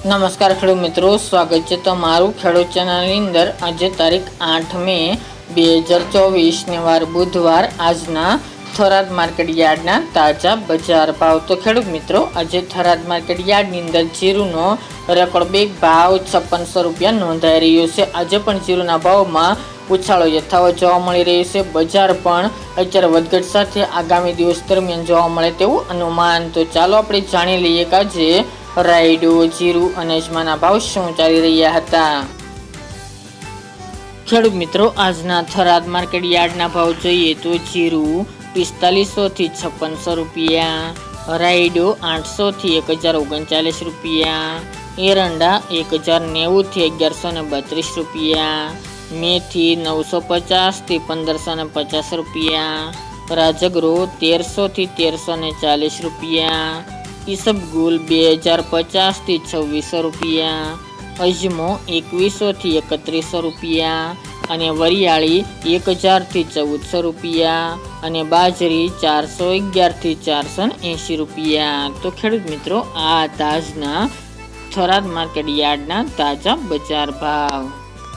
નમસ્કાર ખેડૂત મિત્રો, સ્વાગત છે તમારું ખેડૂત ચેનલની અંદર. આજે તારીખ આઠ મે બે હજાર ચોવીસને વાર બુધવાર આજના થરાદ માર્કેટ યાર્ડના તાજા બજાર ભાવ. તો ખેડૂત મિત્રો, આજે થરાદ માર્કેટ યાર્ડની અંદર જીરુનો રેકોર્ડ બેગ ભાવ છપ્પનસો રૂપિયા નોંધાઈ રહ્યો છે. આજે પણ જીરુના ભાવમાં ઉછાળો યથાવત જોવા મળી રહ્યો છે. બજાર પણ અત્યારે વધઘટ સાથે આગામી દિવસ દરમિયાન જોવા મળે તેવું અનુમાન. તો ચાલો આપણે જાણી લઈએ કે આજે રાયડો, જીરું અને અજમાના ભાવ શું ચાલી રહ્યા હતા? ખેડૂત મિત્રો, આજના થરાદ માર્કેટ યાર્ડના ભાવ જોઈએ તો જીરું પિસ્તાલીસો થી છપ્પનસો રૂપિયા, રાયડો આઠસો થી એક હજાર ઓગણચાલીસ રૂપિયા, એરંડા એક હજાર નેવું થી અગિયારસો ને બત્રીસ રૂપિયા, મેથી નવસો પચાસથી પંદરસો ને પચાસ રૂપિયા, રાજગરો તેરસો થી તેરસો ને ચાલીસ રૂપિયા ઈસબગુલ બે હજાર પચાસથી છવ્વીસો રૂપિયા, અજમો એકવીસોથી એકત્રીસો રૂપિયા અને વરિયાળી એક હજારથી ચૌદસો રૂપિયા અને બાજરી ચારસો અગિયારથી ચારસો એંશી રૂપિયા. તો ખેડૂત મિત્રો, આ તાજના થરાદ માર્કેટ યાર્ડના તાજા બજાર ભાવ.